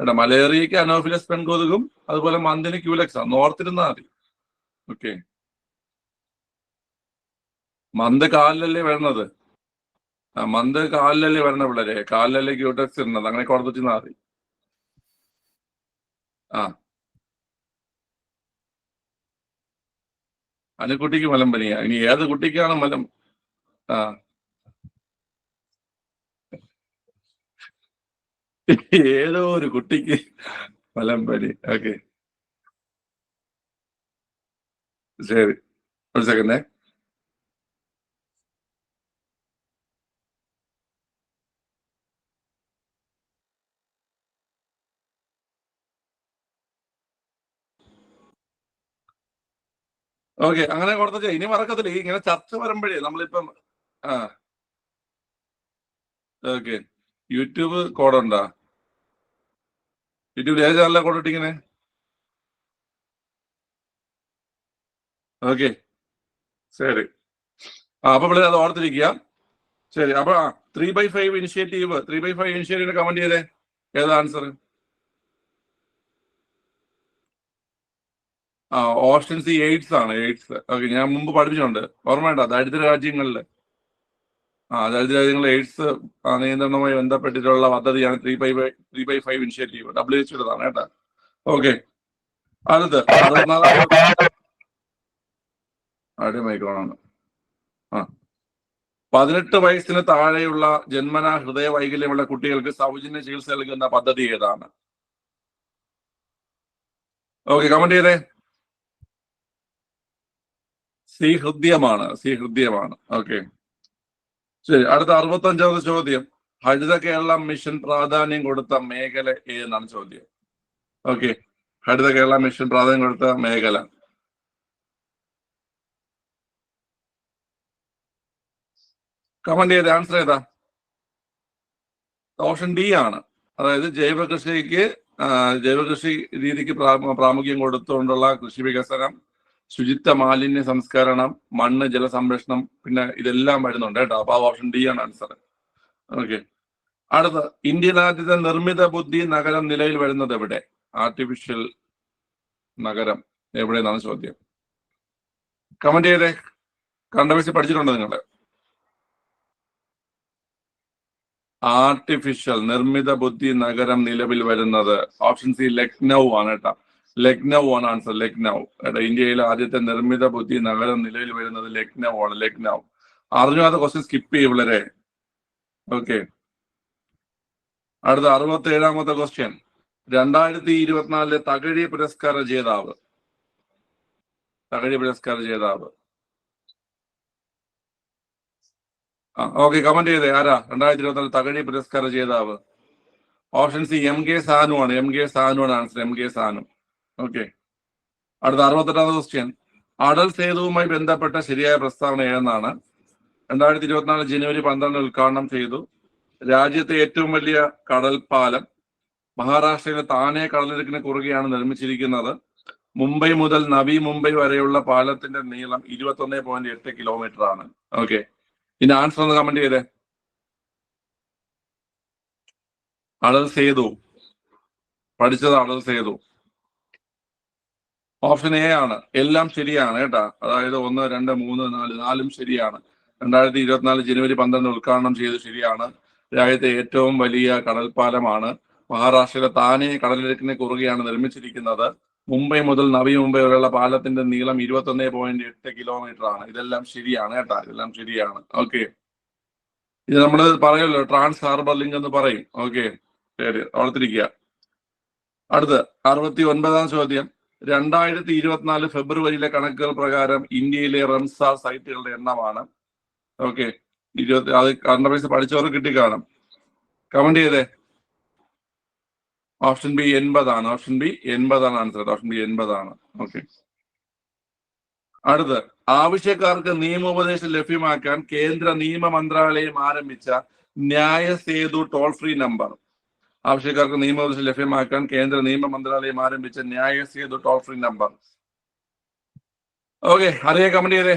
എടാ മലേറിയക്ക് അനോഫിലസ് പെൺകൊതുകും അതുപോലെ മന്തിന് ക്യൂലക്സ്. നോർത്തിരുന്നാൽ മതി. ഓക്കെ. മന്ത് കാലിലല്ലേ വരുന്നത് ആ മന്ത് കാലിലല്ലേ വരണ പിള്ളേരെ? കാലിലല്ലേ ക്യൂട്ടക്സ് ഇടുന്നത്? അങ്ങനെ കൊടുത്തിട്ട് മാറി ആ. അനുക്കുട്ടിക്ക് മലം പനിയാ. ഇനി ഏത് കുട്ടിക്കാണ് മലം? ആ. ഏതോ ഒരു കുട്ടിക്ക് മലം പനി. ഓക്കെ. ശരി. ഒരു സെക്കൻഡേ ഓക്കെ അങ്ങനെ കൊടുത്ത ഇനി മറക്കത്തില്ല. ഇങ്ങനെ ചർച്ച വരുമ്പോഴേ നമ്മളിപ്പം ആ. ഓക്കെ. യൂട്യൂബ് കോഡുണ്ടോ? യൂട്യൂബിൽ ഏത് ചാനലിലെ കോഡ് ഇട്ടിങ്ങനെ ഓക്കെ. ശരി. ആ അപ്പൊ പിള്ളേർ അത് ഓർത്തിരിക്കുക. ശരി അപ്പൊ three by five initiative three by five initiative comment ചെയ്തേ. ഏതാ ആൻസർ ആ ഓപ്ഷൻ സി എയ്ഡ്സ് ആണ് എയ്ഡ്സ് ഓക്കെ ഞാൻ മുമ്പ് പഠിപ്പിച്ചിട്ടുണ്ട്. ഓർമ്മയുണ്ടോ ദരിദ്ര രാജ്യങ്ങളിൽ ആ ദരിദ്ര രാജ്യങ്ങളിൽ എയ്ഡ്സ് നിയന്ത്രണവുമായി ബന്ധപ്പെട്ടിട്ടുള്ള പദ്ധതിയാണ് three by three by five initiative W H താണ് കേട്ടോ. ഓക്കെ അടുത്ത് അറുപത്തിനാലാം അടി മൈക്രോണാണ് ആ. പതിനെട്ട് വയസ്സിന് താഴെയുള്ള ജന്മന ഹൃദയ വൈകല്യമുള്ള കുട്ടികൾക്ക് സൗജന്യ ചികിത്സ നൽകുന്ന പദ്ധതി ഏതാണ്? ഓക്കെ കമന്റ് ചെയ്തേ. സി ഹൃദ്യമാണ് സി ഹൃദ്യമാണ് ഓക്കെ ശരി അടുത്ത അറുപത്തഞ്ചാമത് ചോദ്യം. ഹരിത കേരള മിഷൻ പ്രാധാന്യം കൊടുത്ത മേഖല ഏതെന്നാണ് ചോദ്യം? ഓക്കെ ഹരിത കേരള മിഷൻ പ്രാധാന്യം കൊടുത്ത മേഖല. കമന്റ് ചെയ്ത ആൻസർ ഏതാ? ഓപ്ഷൻ ഡി ആണ്. അതായത് ജൈവ കൃഷിക്ക് ആ, ജൈവ കൃഷി രീതിക്ക് പ്രാ- പ്രാമുഖ്യം കൊടുത്തുകൊണ്ടുള്ള കൃഷി വികസനം ശുചിത്വ മാലിന്യ സംസ്കരണം മണ്ണ് ജലസംരക്ഷണം പിന്നെ ഇതെല്ലാം വരുന്നുണ്ട് കേട്ടോ. അപ്പൊ ഓപ്ഷൻ ഡി ആണ് ആൻസർ ഓക്കെ അടുത്ത ഇന്ത്യ രാജ്യത്തെ നിർമ്മിത ബുദ്ധി നഗരം നിലയിൽ വരുന്നത് എവിടെ? ആർട്ടിഫിഷ്യൽ നഗരം. എവിടെയെന്നാണ് ചോദ്യം? കമന്റ് ചെയ്തേ. കണ്ടവശി പഠിച്ചിട്ടുണ്ടോ നിങ്ങൾ? ആർട്ടിഫിഷ്യൽ നിർമ്മിത ബുദ്ധി നഗരം നിലവിൽ വരുന്നത് ഓപ്ഷൻ സി ലക്നൗ ആണ് കേട്ടോ. ലക്നൗ ആണ് ആൻസർ ലക്നൗ. ഇന്ത്യയിലെ ആദ്യത്തെ നിർമ്മിത ബുദ്ധി നഗരം നിലവിൽ വരുന്നത് ലക്നൗ ആണ് ലക്നൗ. അറിഞ്ഞാത്ത ക്വസ്റ്റ്യൻ സ്കിപ്പ് ചെയ്യും വളരെ ഓക്കെ അടുത്ത അറുപത്തി ഏഴാമത്തെ ക്വസ്റ്റ്യൻ രണ്ടായിരത്തി ഇരുപത്തിനാലിലെ തകഴി പുരസ്കാര ജേതാവ്. തകഴി പുരസ്കാര ജേതാവ്. ഓക്കെ കമന്റ് ചെയ്തേ. ആരാ? രണ്ടായിരത്തി ഇരുപത്തിനാല് തകഴി പുരസ്കാര ജേതാവ്. Option C M K Sanu ആണ്. എം കെ സാനു ആണ് answer M K Sanu okay അടുത്ത അറുപത്തെട്ടാമത് ക്വസ്റ്റ്യൻ അടൽ സേതുവുമായി ബന്ധപ്പെട്ട ശരിയായ പ്രസ്താവന ഏതെന്നാണ്? രണ്ടായിരത്തി ഇരുപത്തിനാല് ജനുവരി പന്ത്രണ്ട് ഉദ്ഘാടനം ചെയ്തു. രാജ്യത്തെ ഏറ്റവും വലിയ കടൽ പാലം മഹാരാഷ്ട്രയിലെ താനെ കടലിടുക്കിന് കുറുകെയാണ് നിർമ്മിച്ചിരിക്കുന്നത്. മുംബൈ മുതൽ നവി മുംബൈ വരെയുള്ള പാലത്തിന്റെ നീളം ഇരുപത്തി ഒന്നേ പോയിന്റ് എട്ട് കിലോമീറ്റർ ആണ്. ഓക്കെ ഇനി ആൻസർ ഒന്ന് കമന്റ് ചെയ്തേ. അടൽ സേതു. പഠിച്ചത് അടൽ സേതു. ഓപ്ഷൻ എ ആണ് എല്ലാം ശരിയാണ് കേട്ടാ. അതായത് ഒന്ന് രണ്ട് മൂന്ന് നാല് നാലും ശരിയാണ്. രണ്ടായിരത്തി ഇരുപത്തിനാല് ജനുവരി പന്ത്രണ്ട് ഉദ്ഘാടനം ചെയ്ത് ശരിയാണ്. രാജ്യത്തെ ഏറ്റവും വലിയ കടൽപ്പാലമാണ്. മഹാരാഷ്ട്രയിലെ താനെ കടലിടുക്കിനെ കുറുകെയാണ് നിർമ്മിച്ചിരിക്കുന്നത്. മുംബൈ മുതൽ നവി മുംബൈ വരെയുള്ള പാലത്തിന്റെ നീളം ഇരുപത്തി ഒന്നേ പോയിന്റ് എട്ട് കിലോമീറ്റർ ആണ്. ഇതെല്ലാം ശരിയാണ് കേട്ടാ. ഇതെല്ലാം ശരിയാണ്. ഓക്കെ ഇത് നമ്മൾ പറയുമല്ലോ ട്രാൻസ് ഹാർബർ ലിങ്ക് എന്ന് പറയും. ഓക്കെ ശരി ഓർത്തിരിക്കുക. അടുത്ത് അറുപത്തി ഒൻപതാം ചോദ്യം. രണ്ടായിരത്തി ഇരുപത്തിനാല് ഫെബ്രുവരിയിലെ കണക്കുകൾ പ്രകാരം ഇന്ത്യയിലെ റംസാർ സൈറ്റുകളുടെ എണ്ണമാണ്. ഓക്കെ. ഇരുപത്തി അത് കറണ്ട് പൈസ പഠിച്ചവർക്ക് കിട്ടിക്കാണും കമന്റ് ചെയ്തേ. ഓപ്ഷൻ ബി എൺപതാണ്. ഓപ്ഷൻ ബി എൺപതാണ് ആൻസർ ഓപ്ഷൻ ബി എൺപതാണ്. ഓക്കെ. അടുത്ത്. ആവശ്യക്കാർക്ക് നിയമോപദേശം ലഭ്യമാക്കാൻ കേന്ദ്ര നിയമ മന്ത്രാലയം ആരംഭിച്ച Nyaya Setu toll free number ആവശ്യക്കാർക്ക് നിയമോപദേശം ലഭ്യമാക്കാൻ കേന്ദ്ര നിയമ മന്ത്രാലയം ആരംഭിച്ച Nyaya Setu toll free number okay അറിയാം കമന്റ് ചെയ്തേ.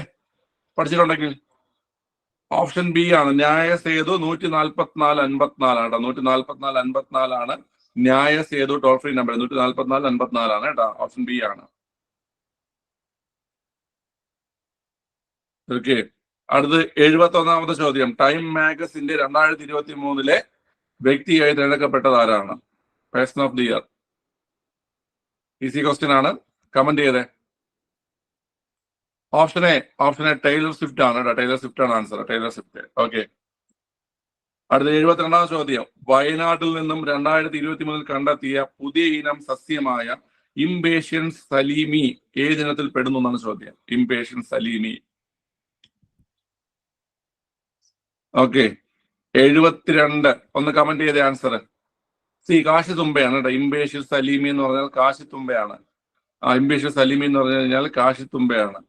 പഠിച്ചിട്ടുണ്ടെങ്കിൽ ഓപ്ഷൻ ബി ആണ്. ന്യായ സേതു നൂറ്റി നാൽപ്പത്തിനാല് അൻപത്തിനാലാണ് കേട്ടോ. നൂറ്റി നാൽപ്പത്തിനാല് അൻപത്തിനാലാണ് ന്യായ സേതു ടോൾ ഫ്രീ നമ്പർ നൂറ്റി നാൽപ്പത്തിനാല് അൻപത്തിനാലാണ് കേട്ടോ. ഓപ്ഷൻ ബി ആണ്. ഓക്കെ അടുത്ത് എഴുപത്തി ഒന്നാമത്തെ ചോദ്യം. ടൈം മാഗസിന്റെ രണ്ടായിരത്തി ഇരുപത്തി മൂന്നിലെ വ്യക്തിയായി തിരഞ്ഞെടുക്കപ്പെട്ടത് ആരാണ്? Person of the year easy question ആണ്. കമന്റ് ചെയ്തേ. Option A option A Taylor Swift ആണ് ടൈലർ സ്വിഫ്റ്റ് ആണ് ആൻസർ ടൈലർ സ്വിഫ്റ്റ് ഓക്കെ അടുത്ത എഴുപത്തിരണ്ടാം ചോദ്യം. വയനാട്ടിൽ നിന്നും രണ്ടായിരത്തി ഇരുപത്തി മൂന്നിൽ കണ്ടെത്തിയ പുതിയ ഇനം സസ്യമായ ഇംപേഷ്യൻ സലീമി ഏത് ഇനത്തിൽ പെടുന്നു എന്നാണ് ചോദ്യം. ഇംപേഷ്യൻ സലീമി ഓക്കെ എഴുപത്തിരണ്ട്. ഒന്ന് കമന്റ് ചെയ്ത ആൻസർ സി കാശി തുമ്പയാണ് കേട്ടോ. ഇംബേഷിൽ സലീമി എന്ന് പറഞ്ഞാൽ കാശി തുമ്പയാണ് ആ ഇംബേഷിൽ സലീമി എന്ന് പറഞ്ഞു കഴിഞ്ഞാൽ കാശി തുമ്പയാണ്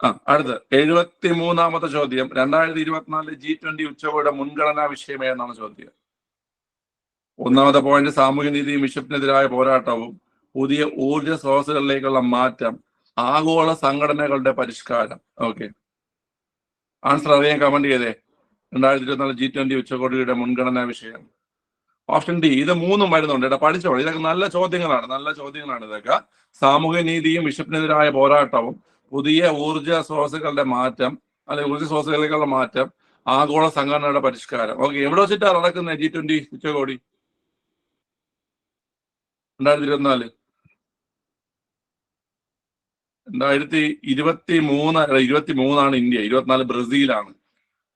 ആ അടുത്ത്. എഴുപത്തി മൂന്നാമത്തെ ചോദ്യം. രണ്ടായിരത്തി ഇരുപത്തിനാല് ജി ട്വന്റി ഉച്ചകോടിയുടെ മുൻഗണനാ വിഷയം എന്നാണ് ചോദ്യം? ഒന്നാമത്തെ പോയിന്റ് സാമൂഹ്യനീതി വിശപ്പിനെതിരായ പോരാട്ടവും പുതിയ ഊർജ സ്രോതസ്സുകളിലേക്കുള്ള മാറ്റം ആഗോള സംഘടനകളുടെ പരിഷ്കാരം. ഓക്കെ ആൻസർ അറിയാൻ കമന്റ് ചെയ്തേ. രണ്ടായിരത്തി ഇരുപത്തിനാല് ജി ട്വന്റി ഉച്ചകോടിയുടെ മുൻഗണനാ വിഷയം. ഓപ്ഷൻ ഡി ഇത് മൂന്നും വരുന്നുണ്ട്. കേട്ടോ പഠിച്ചോളൂ. ഇതൊക്കെ നല്ല ചോദ്യങ്ങളാണ്. നല്ല ചോദ്യങ്ങളാണ് ഇതൊക്കെ. സാമൂഹ്യ നീതിയും വിശപ്പിനെതിരായ പോരാട്ടവും പുതിയ ഊർജ സ്രോതസ്സുകളുടെ മാറ്റം അല്ലെങ്കിൽ ഊർജ സ്രോതസ്സുകളിലേക്കുള്ള മാറ്റം ആഗോള സംഘടനയുടെ പരിഷ്കാരം. ഓക്കെ എവിടെ വെച്ചിട്ടാണ് നടക്കുന്നത് ജി ട്വന്റി ഉച്ചകോടി? രണ്ടായിരത്തി ഇരുപത്തിനാല് രണ്ടായിരത്തി ഇരുപത്തി മൂന്ന് ഇരുപത്തി മൂന്നാണ് ഇന്ത്യ ഇരുപത്തിനാല് ബ്രസീലാണ്.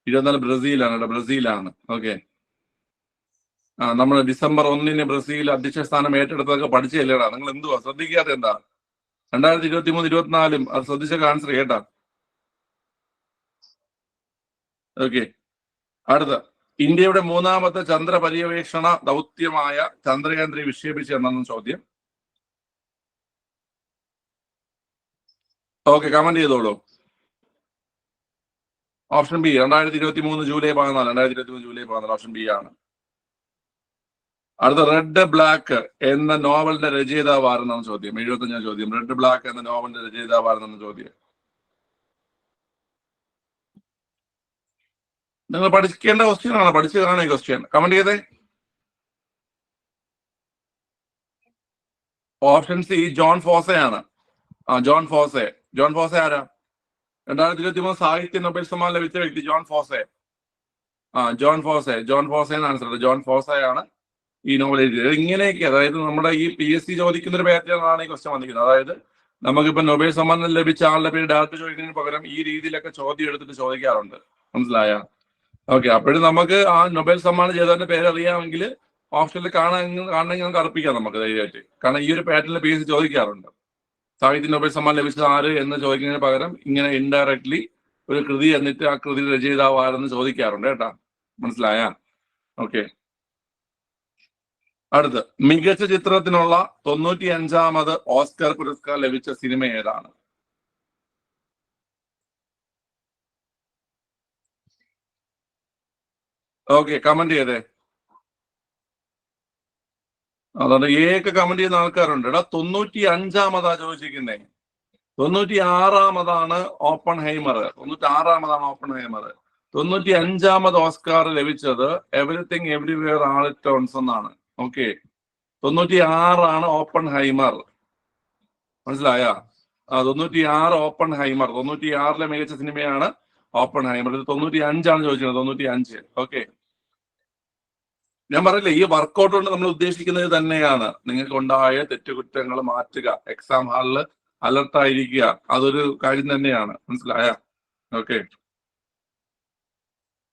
ഇരുപത്തിനാല് ബ്രസീലാണ് ബ്രസീലാണ്. ഓക്കെ. ആ നമ്മൾ ഡിസംബർ ഒന്നിന് ബ്രസീൽ അധ്യക്ഷ സ്ഥാനം ഏറ്റെടുത്തതൊക്കെ പഠിച്ചല്ലേടാ നിങ്ങൾ എന്തുവാ? ശ്രദ്ധിക്കാതെ എന്താ? രണ്ടായിരത്തി ഇരുപത്തി മൂന്ന് ഇരുപത്തിനാലും അത് ശ്രദ്ധിച്ച ആൻസർ കേട്ടാ? ഓക്കെ. അടുത്ത. ഇന്ത്യയുടെ മൂന്നാമത്തെ ചന്ദ്ര പര്യവേഷണ ദൗത്യമായ ചന്ദ്രയാൻ വിക്ഷേപിച്ച എന്നാണ് ചോദ്യം. ഓക്കെ കമന്റ് ചെയ്തോളൂ. ഓപ്ഷൻ ബി രണ്ടായിരത്തി ഇരുപത്തി മൂന്ന് ജൂലൈ പതിനാല് രണ്ടായിരത്തി ഇരുപത്തി മൂന്ന് ജൂലൈ പതിനാല് ഓപ്ഷൻ ബി ആണ്. അടുത്ത റെഡ് ബ്ലാക്ക് എന്ന നോവലിന്റെ രചയിതാവ് ആരെന്നാണ് ചോദ്യം? എഴുപത്തഞ്ചാം ചോദ്യം. റെഡ് ബ്ലാക്ക് എന്ന നോവലിന്റെ രചയിതാവ് ആരെന്നാണ് ചോദ്യം? നിങ്ങൾ പഠിക്കേണ്ട ക്വസ്റ്റ്യൻ ആണ്? പഠിച്ചു ഈ ക്വസ്റ്റ്യൻ കമന്റ് ചെയ്തേ. ഓപ്ഷൻ സി ജോൺ ഫോസയാണ് ആ ജോൺ ഫോസെ ജോൺ ഫോസെ ആരാ? രണ്ടായിരത്തി ഇരുപത്തി മൂന്ന് സാഹിത്യ നൊബേൽ സമ്മാനം ലഭിച്ച വ്യക്തി ജോൺ ഫോസെ. ആ ജോൺ ഫോസെ. ജോൺ ഫോസെ എന്ന് ആൻസർ ജോൺ ഫോസെ ആണ് ഈ നോവൽ എഴുതിയത്. ഇങ്ങനെയൊക്കെ അതായത് നമ്മുടെ ഈ പി എസ് സി ചോദിക്കുന്ന ഒരു പാറ്റേണാണ് ഈ ക്വസ്റ്റ്യൻ വന്നിരിക്കുന്നത്. അതായത് നമുക്കിപ്പോ നൊബേൽ സമ്മാനം ലഭിച്ച ആളുടെ പേര് ഡയറക്റ്റ് ചോദിക്കുന്നതിന് പകരം ഈ രീതിയിലൊക്കെ ചോദ്യം എടുത്തിട്ട് ചോദിക്കാറുണ്ട്. മനസ്സിലായ? ഓക്കെ അപ്പോഴും നമുക്ക് ആ നൊബേൽ സമ്മാനം ചെയ്തവന്റെ പേര് അറിയാമെങ്കിൽ ഓപ്ഷനിൽ കാണാൻ കാണണമെങ്കിൽ നമുക്ക് അർപ്പിക്കാം നമുക്ക് ധൈര്യമായിട്ട്. കാരണം ഈ ഒരു പാറ്റേണിൽ പി എസ് സി ചോദിക്കാറുണ്ട്. സാഹിത്യ നൊബേൽ സമ്മാനം ലഭിച്ചത് ആര് എന്ന് ചോദിക്കുന്നതിന് പകരം ഇങ്ങനെ ഇൻഡയറക്ട്ലി ഒരു കൃതി എന്നിട്ട് ആ കൃതി രചയിതാവ് ആരെന്ന് ചോദിക്കാറുണ്ട് കേട്ടാ. മനസ്സിലായ? ഓക്കെ അടുത്ത്. മികച്ച ചിത്രത്തിനുള്ള തൊണ്ണൂറ്റി അഞ്ചാമത് ഓസ്കർ പുരസ്കാരം ലഭിച്ച സിനിമ ഏതാണ്? ഓക്കെ കമന്റ് ചെയ്തേ. അതുകൊണ്ട് ഏക കമന്റ് ചെയ്യുന്ന ആൾക്കാരുണ്ട്. എടാ തൊണ്ണൂറ്റി അഞ്ചാമതാ ചോദിച്ചിരിക്കുന്നേ. തൊണ്ണൂറ്റി ആറാമതാണ് ഓപ്പൺ ഹൈമർ തൊണ്ണൂറ്റി ആറാമതാണ് ഓപ്പൺ ഹൈമർ തൊണ്ണൂറ്റി അഞ്ചാമത് ഓസ്കാർ ലഭിച്ചത് everything everywhere all at once എന്നാണ്. ഓക്കെ തൊണ്ണൂറ്റി ആറാണ് ഓപ്പൺ ഹൈമർ മനസ്സിലായ? തൊണ്ണൂറ്റി ആറ് ഓപ്പൺ ഹൈമർ തൊണ്ണൂറ്റി ആറിലെ മികച്ച സിനിമയാണ് ഓപ്പൺ ഹൈമർ തൊണ്ണൂറ്റി അഞ്ചാണ് ചോദിച്ചത് തൊണ്ണൂറ്റി അഞ്ച് ഓക്കെ ഞാൻ പറയില്ല ഈ വർക്കൗട്ട് കൊണ്ട് നമ്മൾ ഉദ്ദേശിക്കുന്നത് തന്നെയാണ്. നിങ്ങൾക്ക് ഉണ്ടായ തെറ്റുകുറ്റങ്ങൾ മാറ്റുക എക്സാം ഹാളിൽ അലർട്ടായിരിക്കുക അതൊരു കാര്യം തന്നെയാണ്. മനസ്സിലായ? ഓക്കെ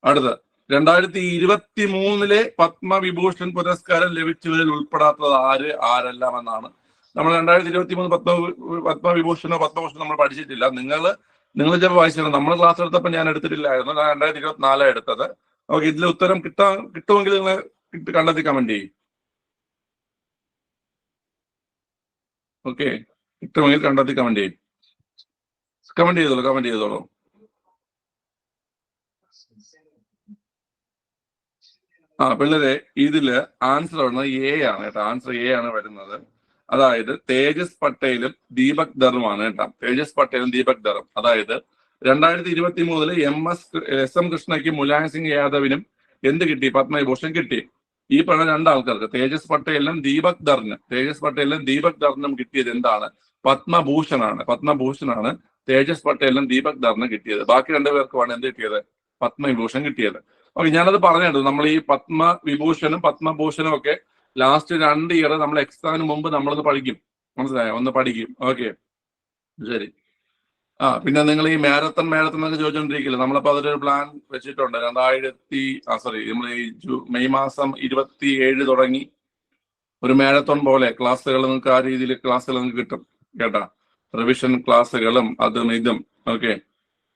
അടുത്ത രണ്ടായിരത്തി ഇരുപത്തി മൂന്നിലെ പത്മവിഭൂഷൺ പുരസ്കാരം ലഭിച്ചവരിൽ ഉൾപ്പെടാത്തത് ആര് ആരെല്ലാം എന്നാണ്. നമ്മൾ രണ്ടായിരത്തി ഇരുപത്തി മൂന്ന് പത്മ പത്മവിഭൂഷണോ പത്മഭൂഷണോ നമ്മൾ പഠിച്ചിട്ടില്ല. നിങ്ങൾ നിങ്ങൾ ചിലപ്പോൾ വായിച്ചിരുന്നു നമ്മൾ ക്ലാസ് എടുത്തപ്പോൾ ഞാൻ എടുത്തിട്ടില്ലായിരുന്നു. ഞാൻ രണ്ടായിരത്തി ഇരുപത്തിനാലാണ് എടുത്തത്. ഓക്കെ ഇതിലെ ഉത്തരം കിട്ടാൻ കിട്ടുമെങ്കിൽ നിങ്ങൾ കിട്ടി- കണ്ടെത്തി കമന്റ് ചെയ്യും. ഓക്കെ കിട്ടുമെങ്കിൽ കണ്ടെത്തി കമന്റ് ചെയ്യും. കമന്റ് ചെയ്തോളൂ കമന്റ് ചെയ്തോളൂ. ആ പിള്ളേരെ ഇതിൽ ആൻസർ വരുന്നത് എ ആണ് കേട്ടോ. ആൻസർ എ ആണ് വരുന്നത്. അതായത് തേജസ് പട്ടേലും ദീപക് ധറുമാണ് കേട്ടോ. തേജസ് പട്ടേലും ദീപക് ധറും. അതായത് രണ്ടായിരത്തി ഇരുപത്തി മൂന്നിൽ എം എസ് എസ് എം കൃഷ്ണയ്ക്കും മുലായം സിംഗ് യാദവിനും എന്ത് കിട്ടി? പത്മവിഭൂഷൺ കിട്ടി. ഈ പറഞ്ഞ രണ്ടാൾക്കാർക്ക് തേജസ് പട്ടേലിനും ദീപക് ധറിനും തേജസ് പട്ടേലിനും ദീപക് ധറിനും കിട്ടിയത് എന്താണ്? പത്മഭൂഷണാണ്. പത്മഭൂഷണാണ് തേജസ് പട്ടേലിനും ദീപക് ധറിനും കിട്ടിയത്. ബാക്കി രണ്ടുപേർക്കുമാണ് എന്ത് കിട്ടിയത്? പത്മവിഭൂഷൺ കിട്ടിയത്. ഓക്കെ ഞാനത് പറഞ്ഞിട്ടുണ്ട്. നമ്മൾ ഈ പത്മവിഭൂഷണും പത്മഭൂഷണും ഒക്കെ ലാസ്റ്റ് രണ്ട് ഇയർ നമ്മൾ എക്സാമിന് മുമ്പ് നമ്മളത് പഠിക്കും. മനസ്സിലായോ? ഒന്ന് പഠിക്കും. ഓക്കെ. ശരി. ആ പിന്നെ നിങ്ങൾ ഈ മാരത്തൺ മാരത്തൺ എന്നൊക്കെ ചോദിച്ചോണ്ടിരിക്കില്ല? നമ്മളപ്പോ അതിലൊരു പ്ലാൻ വെച്ചിട്ടുണ്ട്. രണ്ടായിരത്തി ആ സോറി നമ്മൾ ഈ മെയ് മാസം ഇരുപത്തി ഏഴ് തുടങ്ങി ഒരു മാരത്തോൺ പോലെ ക്ലാസ്സുകൾ നിങ്ങൾക്ക് ആ രീതിയിൽ ക്ലാസ്സുകൾ നിങ്ങൾക്ക് കിട്ടും കേട്ടാ? റിവിഷൻ ക്ലാസ്സുകളും അതും ഇതും ഓക്കെ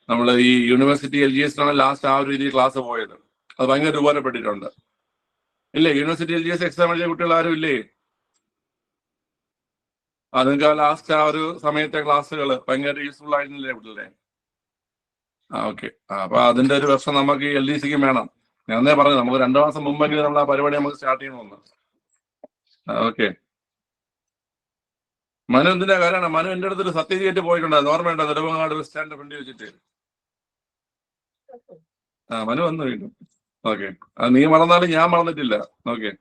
നമ്മൾ ഈ യൂണിവേഴ്സിറ്റി എൽ ജി എസിനാണ് ലാസ്റ്റ് ആ ഒരു രീതിയിൽ ക്ലാസ് പോയത്. അത് ഭയങ്കര ഉപകാരപ്പെട്ടിട്ടുണ്ട് ഇല്ലേ? University L G S exam എഴുതിയ കുട്ടികൾ ആരും ഇല്ലേ? നിങ്ങൾക്ക് ലാസ്റ്റ് ആ ഒരു സമയത്തെ ക്ലാസ്സുകൾ ഭയങ്കര യൂസ്ഫുൾ ആയിരുന്നില്ലേ കുട്ടികളെ ആ ഓക്കെ അപ്പൊ അതിന്റെ ഒരു വർഷം നമുക്ക് എൽ ഡി സിക്ക് വേണം. അന്നേ പറഞ്ഞു നമുക്ക് രണ്ടു മാസം മുമ്പെങ്കിലും നമ്മൾ ആ പരിപാടി നമുക്ക് സ്റ്റാർട്ട് ചെയ്യണമെന്ന് ഓക്കെ മനു എന്തിന്റെ കാര്യമാണ്? മനു എന്റെ അടുത്ത് ഒരു സത്യജീറ്റ് പോയിട്ടുണ്ടായിരുന്നു. ഓർമ്മയുണ്ടോ? നെടുമങ്ങാട് ബസ് സ്റ്റാൻഡ് ഫ്രണ്ട് വെച്ചിട്ട്. ആ മനു വന്നു വീണ്ടും. ഓക്കെ അത് നീ മറന്നാലും ഞാൻ മറന്നിട്ടില്ല. ഓക്കെ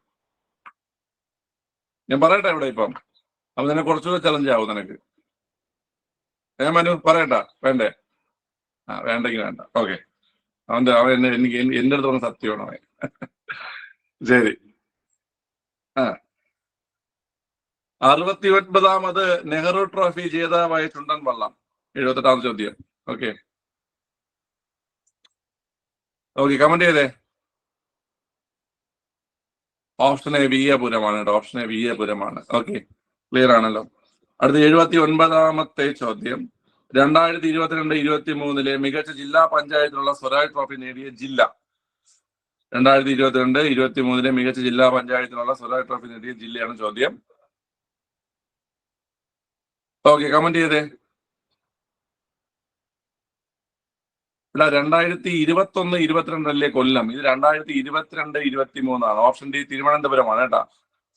ഞാൻ പറയട്ടെ ഇവിടെ ഇപ്പം. അപ്പൊ നിന്നെ കുറച്ചുകൂടെ ചലഞ്ച് ആവും നിനക്ക്. ഏ മനു പറയണ്ട വേണ്ടേ? ആ വേണ്ടെങ്കിൽ വേണ്ട. ഓക്കെ. അവന്റെ അവൻ എന്നെ എനിക്ക് എന്റെ അടുത്ത് പറഞ്ഞ സത്യമാണ് അവൻ? ശരി. ആ. അറുപത്തി ഒൻപതാമത് നെഹ്റു ട്രോഫി ജേതാവായ ചുണ്ടൻ വള്ളം. എഴുപത്തെട്ടാമത് ചോദ്യം. ഓക്കെ. ഓക്കെ കമന്റ് ചെയ്തേ. ഓപ്ഷൻ എ വിയപുരമാണ് കേട്ടോ. ഓപ്ഷൻ എ വിയപുരമാണ് ഓക്കെ. ക്ലിയർ ആണല്ലോ. അടുത്ത എഴുപത്തി ഒൻപതാമത്തെ ചോദ്യം. രണ്ടായിരത്തി ഇരുപത്തിരണ്ട് ഇരുപത്തി മൂന്നിലെ മികച്ച ജില്ലാ പഞ്ചായത്തിനുള്ള സ്വരാജ് ട്രോഫി നേടിയ ജില്ല. രണ്ടായിരത്തി ഇരുപത്തിരണ്ട് ഇരുപത്തി മൂന്നിലെ മികച്ച ജില്ലാ പഞ്ചായത്തിനുള്ള സ്വരാജ് ട്രോഫി നേടിയ ജില്ലയാണ് ചോദ്യം. ഓക്കെ കമന്റ് ചെയ്തേ. ഇവിടെ രണ്ടായിരത്തി ഇരുപത്തി ഒന്ന് ഇരുപത്തിരണ്ടല്ലേ കൊല്ലം? ഇത് രണ്ടായിരത്തി ഇരുപത്തിരണ്ട് ഇരുപത്തി മൂന്നാണ് ഓപ്ഷൻ ഡി തിരുവനന്തപുരമാണ് കേട്ടാ.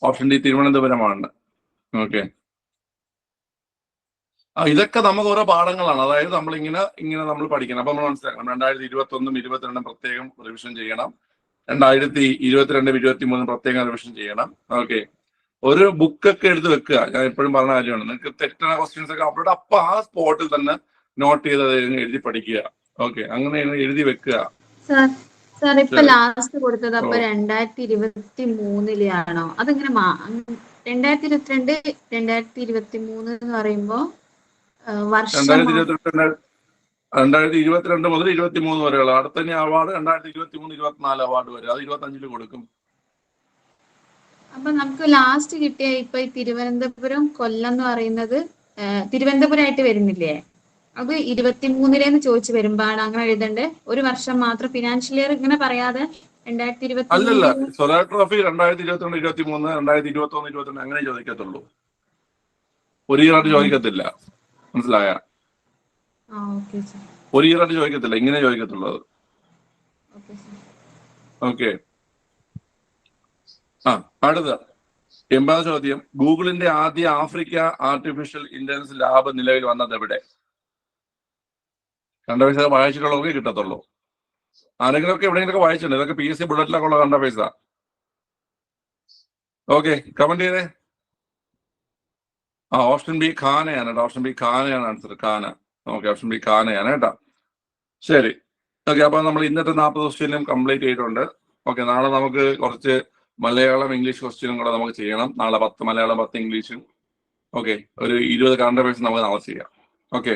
ഓപ്ഷൻ ഡി തിരുവനന്തപുരമാണ്. ഓക്കെ. ആ ഇതൊക്കെ നമുക്ക് ഓരോ പാഠങ്ങളാണ്. അതായത് നമ്മൾ ഇങ്ങനെ ഇങ്ങനെ നമ്മൾ പഠിക്കണം. അപ്പൊ നമ്മൾ മനസ്സിലാക്കണം. രണ്ടായിരത്തി ഇരുപത്തി ഒന്നും ഇരുപത്തിരണ്ടും പ്രത്യേകം റിവിഷൻ ചെയ്യണം. രണ്ടായിരത്തി ഇരുപത്തിരണ്ടും ഇരുപത്തി മൂന്നും പ്രത്യേകം റിവിഷൻ ചെയ്യണം. ഓക്കെ. ഒരു ബുക്കൊക്കെ എടുത്ത് വെക്കുക. ഞാൻ എപ്പോഴും പറഞ്ഞ കാര്യമാണ്. നിങ്ങൾക്ക് തെറ്റായ ക്വസ്റ്റ്യൻസ് ഒക്കെ അവരുടെ അപ്പൊ ആ സ്പോട്ടിൽ തന്നെ നോട്ട് ചെയ്ത് എഴുതി പഠിക്കുക. ഓക്കെ. അങ്ങനെ എഴുതി വെക്കുക. സാർ ഇപ്പൊ ലാസ്റ്റ് കൊടുത്തത് അപ്പൊ. രണ്ടായിരത്തി ഇരുപത്തി മൂന്നിലെയാണോ അതെങ്ങനെ രണ്ടായിരത്തി ഇരുപത്തിരണ്ട് രണ്ടായിരത്തി ഇരുപത്തി മൂന്ന് എന്ന് പറയുമ്പോ വർഷം രണ്ടായിരത്തി ഇരുപത്തിരണ്ട് മുതൽ ഇരുപത്തി മൂന്ന് വരെയുള്ള അടുത്ത അവാർഡ് രണ്ടായിരത്തി ഇരുപത്തി മൂന്ന് ഇരുപത്തിനാല് അവാർഡ് വരെ അത് ഇരുപത്തി കൊടുക്കും. അപ്പൊ നമുക്ക് ലാസ്റ്റ് കിട്ടിയ ഇപ്പൊ ഈ തിരുവനന്തപുരം കൊല്ലം എന്ന് പറയുന്നത് തിരുവനന്തപുരം തിരുവനന്തപുരമായിട്ട് വരുന്നില്ലേ? അത് ഇരുപത്തിമൂന്നിലേന്ന് ചോദിച്ചു വരുമ്പോഴാണ് അങ്ങനെ എഴുതണ്ടേ. ഒരു വർഷം മാത്രം ഫിനാൻഷ്യൽ ഇയർ ഇങ്ങനെ പറയാതെ അല്ലല്ല സോളാർ ട്രോഫി രണ്ടായിരത്തി ഇരുപത്തിരണ്ട് ഇരുപത്തി മൂന്ന് രണ്ടായിരത്തി ഇരുപത്തി ഒന്ന് ഇരുപത്തിരണ്ട് അങ്ങനെ ചോദിക്കത്തുള്ളൂ. ഒരു ഇയറായിട്ട് ചോദിക്കത്തില്ല. മനസ്സിലായ? ഒരു ഇയറായിട്ട് ചോദിക്കത്തില്ല. ഇങ്ങനെ ചോദിക്കത്തുള്ളൂ അത്. ഓക്കെ ആ അടുത്ത. എൺപതാം ചോദ്യം. ഗൂഗിളിന്റെ ആദ്യ ആഫ്രിക്ക ആർട്ടിഫിഷ്യൽ ഇന്റലിജൻസ് ലാബ് നിലവിൽ വന്നത് എവിടെ? രണ്ടു പൈസ വായിച്ചിട്ടുള്ളവർക്ക് കിട്ടത്തുള്ളൂ. ആരെങ്കിലുമൊക്കെ എവിടെയെങ്കിലൊക്കെ വായിച്ചിട്ടുണ്ട്. ഇതൊക്കെ പി എസ് സി ബുള്ളറ്റിലൊക്കെ ഉള്ള കണ്ട പൈസ ഓക്കെ കമന്റ് ചെയ്തേ. ആ ഓപ്ഷൻ ബി ഖാനയാണ് കേട്ടോ. Option B ഖാനയാണ് answer Ghana. Okay option B ഖാനയാണ് കേട്ടോ. ശരി. ഓക്കെ അപ്പൊ നമ്മൾ ഇന്നത്തെ നാൽപ്പത് ക്വസ്റ്റ്യനും കംപ്ലീറ്റ് ചെയ്തിട്ടുണ്ട്. ഓക്കെ നാളെ നമുക്ക് കുറച്ച് മലയാളം ഇംഗ്ലീഷ് ക്വസ്റ്റ്യനും കൂടെ നമുക്ക് ചെയ്യണം. നാളെ പത്ത് മലയാളം പത്ത് ഇംഗ്ലീഷും ഓക്കെ ഒരു ഇരുപത് കണ്ട പേഴ്സ് നമുക്ക് നാളെ ചെയ്യാം. ഓക്കെ